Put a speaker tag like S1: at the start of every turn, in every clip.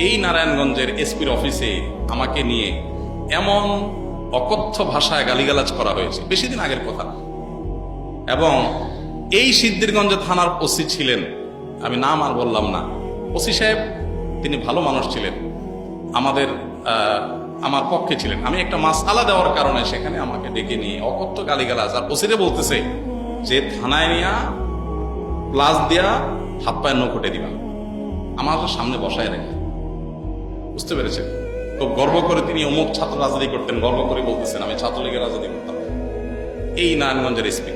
S1: এই নারায়ণগঞ্জের এসপির অফিসে আমাকে নিয়ে এমন অকথ্য ভাষায় গালিগালাজ করা হয়েছে। বেশি দিন আগের কথা। এবং এই সিদ্ধিরগঞ্জ থানার ওসি ছিলেন। আমি নাম আর বললাম না। ওসি সাহেব, তিনি ভালো মানুষ ছিলেন। আমাদের আমার পক্ষে ছিলেন। আমি একটা মাসালা দেওয়ার কারণে সেখানে আমাকে ডেকে নিয়ে অকথ্য গালিগালাজ। আর ওসিরে বলতেছে যে, থানায় নিয়া প্লাস দিয়া, হাত পায়ের নৌকটে দিবা। আমার সামনে বসায় রেখে। বুঝতে পেরেছেন? খুব গর্ব করে তিনি অমুক ছাত্র রাজনীতি করতেন, গর্ব করে বলতেছেন, আমি ছাত্রলীগের রাজনীতি করতাম। এই নারায়ণগঞ্জের এসপি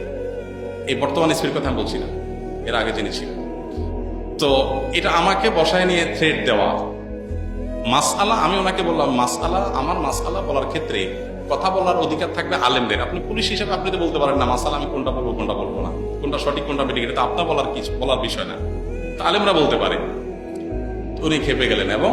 S1: এই বর্তমান এসপির কথা আমি বলছি না, এর আগে যিনি ছিলেন। তো এটা আমাকে বসায় নিয়ে থ্রেড দেওয়া। মাসআলা, আমি ওনাকে বললাম, মাসআলা, আমার মাসআলা বলার ক্ষেত্রে কথা বলার অধিকার থাকবে আলেমদের। আপনি পুলিশ হিসেবে আপনি তো বলতে পারেন না মাসালা আমি কোনটা বলব কোনটা বলব না। কোনটা সঠিক, কোনটা বেঠিক, এটা তো আপনার বলার কিছু, বলার বিষয় না। তা আলেমরা বলতে পারে। উনি খেপে গেলেন এবং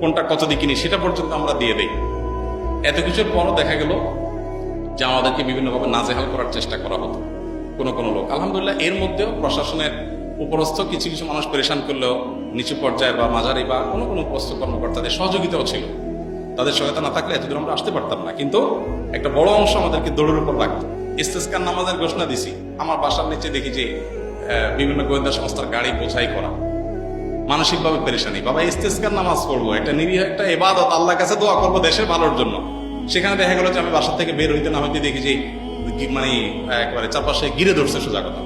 S1: কোনটা কত দিয়ে কিনি সেটা পর্যন্ত আমরা দিয়ে দেই। এত কিছুর পরও দেখা গেল যে আমাদেরকে বিভিন্নভাবে নাজেহাল করার চেষ্টা করা হতো, কোনো কোনো লোক। আলহামদুলিল্লাহ, এর মধ্যেও প্রশাসনের উপরস্থ কিছু কিছু মানুষ পরেশান করলেও নিচু পর্যায়ের বা মাঝারি বা কোনো কোনো উপরস্থ কর্মকর্তাদের সহযোগিতাও ছিল। তাদের সহায়তা না থাকলে এতদূর আমরা আসতে পারতাম না। কিন্তু একটা বড় অংশ আমাদেরকে দৌড়ের উপর লাগতো ইস্তেস্কার নামাজের ঘোষণা দিছি। আমার বাসার নিচে দেখি যে বিভিন্ন গোয়েন্দা সংস্থার গাড়ি বোঝাই করা। মানসিকভাবে পেরেশানি। বাবা ইস্তেস্কার নামাজ পড়ব, একটা নিরীহ একটা এবাদত আল্লাহর কাছে দোয়া করব দেশের ভালোর জন্য। সেখানে দেখা গেল যে আমি বাসা থেকে বের হইতে না হইতে দেখি যে মানে একেবারে চারপাশে গিরে ধরছে সোজা কথা।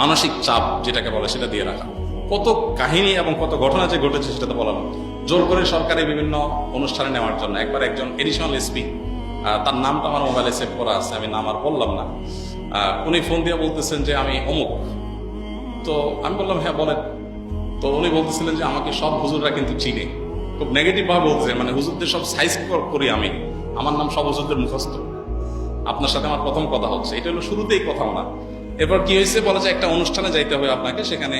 S1: মানসিক চাপ যেটাকে বলে সেটা দিয়ে রাখা। কত কাহিনী এবং কত ঘটনা যে ঘটেছে সেটা তো বলার জোর করে সরকারি বিভিন্ন অনুষ্ঠানে নেওয়ার জন্য একবার একজন এডিশনাল এসপি তার নামটা আমার মোবাইলে সেভ করা আছে, আমি নাম আর বললাম না। উনি ফোন দিয়ে বলতেছেন যে, আমি অমুক। তো আমি বললাম হ্যাঁ বলেন। তো উনি বলতেছিলেন যে আমাকে সব হুজুররা কিন্তু চিনে। খুব নেগেটিভ ভাবে বলতেছেন মানে হুজুরদের সব সাইজ করি আমি। আমার নাম সব হুজুরদের মুখস্থ। আপনার সাথে আমার প্রথম কথা হচ্ছে, এটা হলো শুরুতেই কথা না এরপর কি হয়েছে? বলা যায় একটা অনুষ্ঠানে যাইতে হবে আপনাকে, সেখানে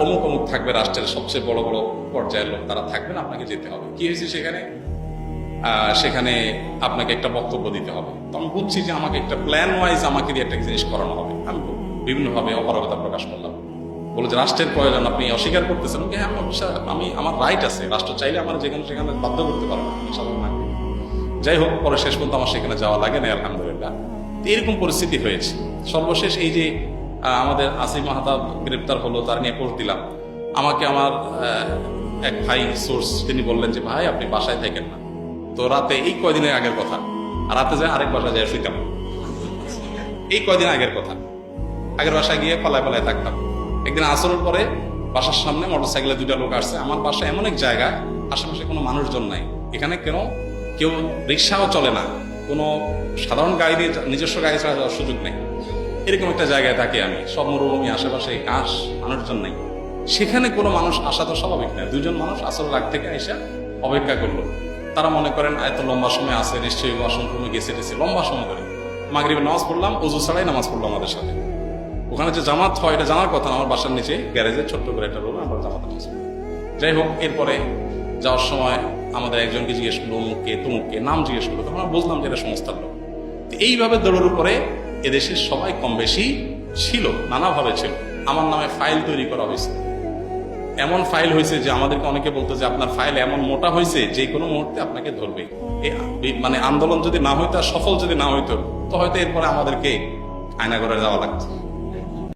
S1: অমুক অমুক থাকবে রাষ্ট্রের সবচেয়ে বড় বড় পর্যায়ের লোক, তারা থাকবেন, আপনাকে যেতে হবে। কি হয়েছে সেখানে? সেখানে আপনাকে একটা বক্তব্য দিতে হবে। তো আমি বুঝছি যে আমাকে একটা প্ল্যান ওয়াইজ আমাকে দিয়ে একটা জিনিস করানো হবে। আমি বিভিন্নভাবে অপারগতা প্রকাশ করলাম। বলে যে রাষ্ট্রের প্রয়োজন, আপনি অস্বীকার করতেছেন। কি হ্যাঁ আমি আমি, আমার রাইট আছে। রাষ্ট্র চাইলে আমার যেখানে সেখানে বাধ্য করতে পারব সাধারণ নাগরিক। যাই হোক, পরে শেষ পর্যন্ত আমার সেখানে যাওয়া লাগে না আলহামদুলিল্লাহ। এরকম পরিস্থিতি হয়েছে। সর্বশেষ এই যে আমাদের আসিফ মাহাতাব গ্রেপ্তার হলো, তার নিয়ে পোস্ট দিলাম। আমাকে আমার এক ভাই সোর্স তিনি বললেন যে, ভাই, আপনি বাসায় থাকেন না। তো রাতে, এই কয়দিনের আগের কথা। রাতে যায় আরেক বাসায় যায় শুইতাম। এই কয়দিন আগের কথা। আগের বাসায় গিয়ে পালায় পালায় থাকতাম। একদিন আসরের পরে বাসার সামনে মোটরসাইকেলে দুইটা লোক আসছে। আমার বাসা এমন এক জায়গা, আশেপাশে কোনো মানুষজন নাই। এখানে কেন? কেউ রিক্সাও চলে না। কোনো সাধারণ গাড়ি দিয়ে নিজস্ব গাড়ি ছাড়া যাওয়ার সুযোগ নেই। এরকম একটা জায়গায় থাকি আমি। সব মরুভূমি আশেপাশে কাশ মানুষজন নেই। সেখানে কোনো মানুষ আসা তো স্বাভাবিক নয় দুজন মানুষ আসল রাগ থেকে এসে অপেক্ষা করল। তারা মনে করেন এত লম্বা সময় আছে, নিশ্চয়ই ওয়াশরুম রুমে গেছে টেছে লম্বা সময় করে। মাগরিবে নামাজ পড়লাম অজু ছাড়াই নামাজ পড়ল আমাদের সাথে। ওখানে যে জামাত হয়, এটা জানার কথা আমার বাসার নিচে, গ্যারেজে ছোট্ট করে একটা রুমে, আমরা জামাত পড়ি। যাই হোক, এরপরে যাওয়ার সময় আমাদের একজনকে জিজ্ঞেস করল, অমুককে, তমুককে? নাম জিজ্ঞেস করল, তখন আমরা বুঝলাম যে এটা সংস্থার লোক। এইভাবে দৌড়ের উপরে এদেশের সবাই কম বেশি ছিল, নানাভাবে ছিল। আমার নামে ফাইল তৈরি করা হয়েছে। এমন ফাইল হয়েছে যে আমাদেরকে অনেকে বলতো যে আপনার ফাইল এমন মোটা হয়েছে, যে কোনো মুহূর্তে আপনাকে ধরবে। মানে আন্দোলন যদি না হইতো আর সফল যদি না হইতো, তো হয়তো এরপরে আমাদেরকে আয়নাগরে যাওয়া লাগতো।